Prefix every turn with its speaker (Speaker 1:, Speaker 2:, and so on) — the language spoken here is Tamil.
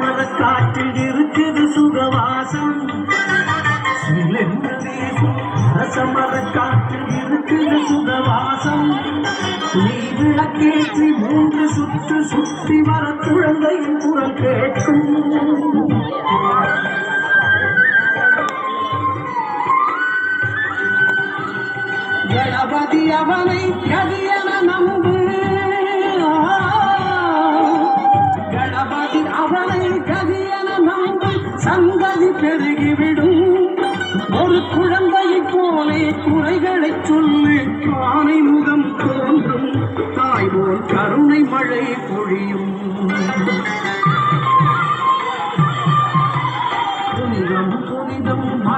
Speaker 1: மரக்காற்றில் இருக்குது சுகவாசம். சிலென்று வீசும் அரச மரக்காற்றில் இருக்குது சுகவாசம். நீ விளக்கேற்றி மூன்று சுற்று சுற்றி வர குழந்தையின் குரல் கேட்கும். கணபதி அவனை கதியன நம்பு சங்கதி பெருகிவிடும். ஒரு குழந்தையைப் போலே குறைகளை சொல்லி. ஆனை முகம் தோன்றும். தாய் போல் கருணை மழை பொழியும். புனிதம் புனிதம்